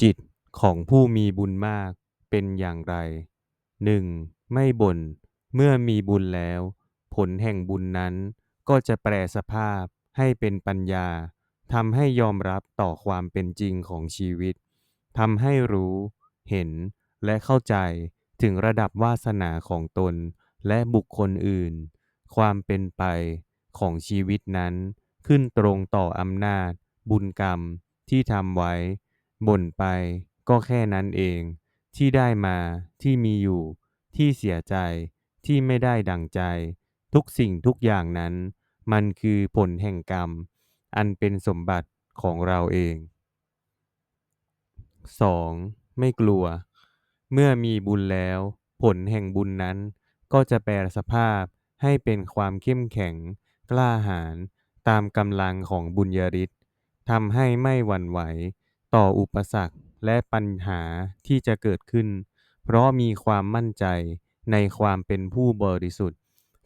จิตของผู้มีบุญมากเป็นอย่างไรหนึ่งไม่บ่น เมื่อมีบุญแล้ว ผลแห่งบุญนั้นก็จะแปลสภาพให้เป็นปัญญาทำให้ยอมรับต่อความเป็นจริงของชีวิตทำให้รู้ เห็นและเข้าใจถึงระดับวาสนาของตนและบุคคลอื่น ความเป็นไปของชีวิตนั้น ขึ้นตรงต่ออำนาจ บุญกรรมที่ทำไว้ บ่นไปก็แค่นั้นเอง ที่ได้มาที่มีอยู่ ที่เสียใจที่ไม่ได้ดังใจ ทุกสิ่งทุกอย่างนั้น มันคือผลแห่งกรรม อันเป็นสมบัติของเราเอง 2. ไม่กลัว เมื่อมีบุญแล้ว ผลแห่งบุญนั้น ก็จะแปลสภาพให้เป็นความเข้มแข็ง กล้าหาญตามกำลังของบุญญาฤทธิ์ทำให้ไม่หวั่นไหว ต่ออุปสรรคและปัญหาที่จะเกิดขึ้น เพราะมีความมั่นใจในความเป็นผู้บริสุทธิ์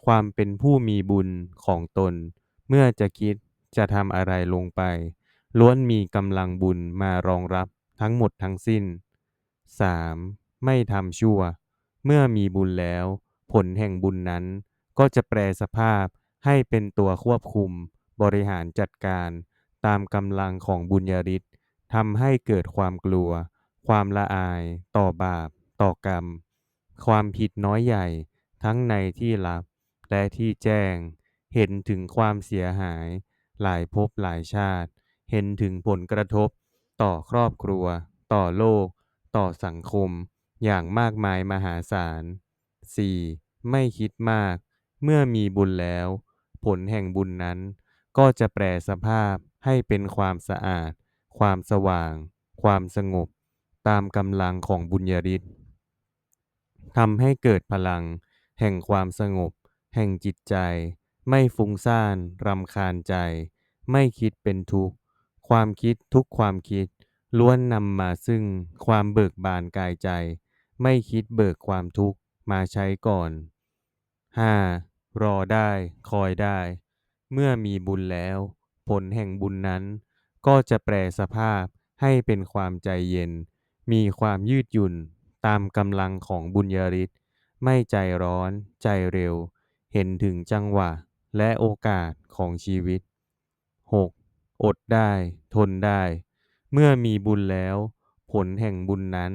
ความเป็นผู้มีบุญของตน เมื่อจะคิดจะทำอะไรลงไป ล้วนมีกำลังบุญมารองรับทั้งหมดทั้งสิ้น 3. ไม่ทำชั่ว เมื่อมีบุญแล้ว ผลแห่งบุญนั้น ก็จะแปลสภาพให้เป็นตัวควบคุม บริหารจัดการ ตามกำลังของบุญญาฤทธิ์ ทำให้เกิดความกลัว ความละอาย ต่อบาป ต่อกรรม ความผิดน้อยใหญ่ ทั้งในที่ลับ และที่แจ้ง เห็นถึงความเสียหาย หลายภพหลายชาติ เห็นถึงผลกระทบ ต่อครอบครัว ต่อโลก ต่อสังคม อย่างมากมายมหาศาล 4. ไม่คิดมาก เมื่อมีบุญแล้ว ผลแห่งบุญนั้น ก็จะแปลสภาพให้เป็นความสะอาด ความสว่าง ความสงบ ตามกำลังของบุญญาฤทธิ์ทำให้เกิดพลัง แห่งความสงบ แห่งจิตใจ ไม่ฟุ้งซ่านรำคาญใจ ไม่คิดเป็นทุกข์ ความคิดทุกความคิด ล้วนนำมาซึ่งความเบิกบานกายใจ ไม่คิดเบิกความทุกข์มาใช้ก่อน 5. รอได้ คอยได้ เมื่อมีบุญแล้ว ผลแห่งบุญนั้น ก็จะแปลสภาพให้เป็นความใจเย็น มีความยืดหยุ่นตามกำลังของบุญญาฤทธิ์ไม่ใจร้อน ใจเร็ว เห็นถึงจังหวะและโอกาสของชีวิต 6. อดได้ ทนได้ เมื่อมีบุญแล้ว ผลแห่งบุญนั้น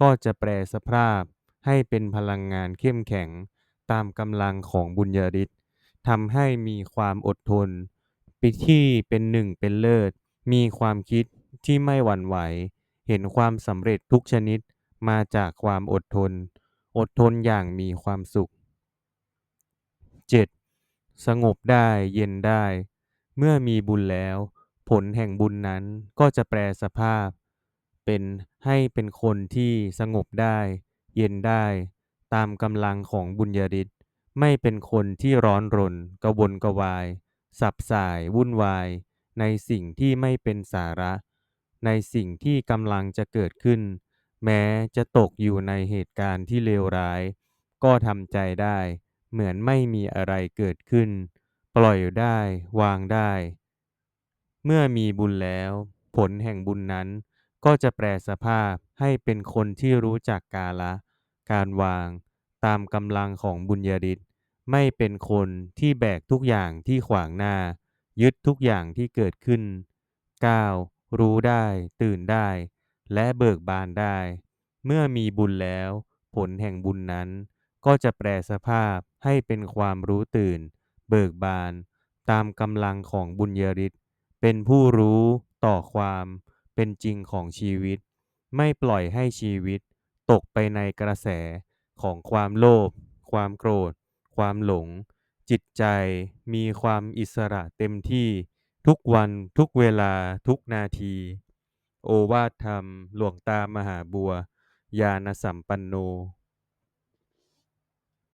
ก็จะแปลสภาพให้เป็นพลังงานเข้มแข็งตามกำลังของบุญญาฤทธิ์ทำให้มีความอดทน ปิที่เป็นหนึ่งเป็นเลิศ มีความคิดที่ไม่หวั่นไหว เห็นความสำเร็จทุกชนิดมาจากความอดทน อดทนอย่างมีความสุข 7. สงบได้เย็นได้ เมื่อมีบุญแล้ว ผลแห่งบุญนั้นก็จะแปลสภาพ เป็นให้เป็นคนที่สงบได้ เย็นได้ ตามกำลังของบุญญาฤทธิ์ไม่เป็นคนที่ร้อนรน กระวนกระวาย สับสาย วุ่นวาย ในสิ่งที่ไม่เป็นสาระ ในสิ่งที่กำลังจะเกิดขึ้น แม้จะตกอยู่ในเหตุการณ์ที่เลวร้าย ก็ทำใจได้ เหมือนไม่มีอะไรเกิดขึ้น ปล่อยได้วางได้ เมื่อมีบุญแล้ว ผลแห่งบุญนั้น ก็จะแปลสภาพให้เป็นคนที่รู้จักกาละ การวาง ตามกำลังของบุญญาฤทธิ์ไม่เป็นคนที่แบกทุกอย่างที่ขวางหน้า ยึดทุกอย่างที่เกิดขึ้น 9. รู้ได้ ตื่นได้ และเบิกบานได้ เมื่อมีบุญแล้ว ผลแห่งบุญนั้น ก็จะแปลสภาพให้เป็นความรู้ตื่น เบิกบาน ตามกำลังของบุญญาฤทธิ์เป็นผู้รู้ต่อความเป็นจริงของชีวิต ไม่ปล่อยให้ชีวิต ตกไปในกระแสของความโลภความโกรธ ความหลง จิตใจมีความอิสระเต็มที่ทุกวันทุกเวลาทุกนาที โอวาทธรรม หลวงตามหาบัว ญาณสัมปันโน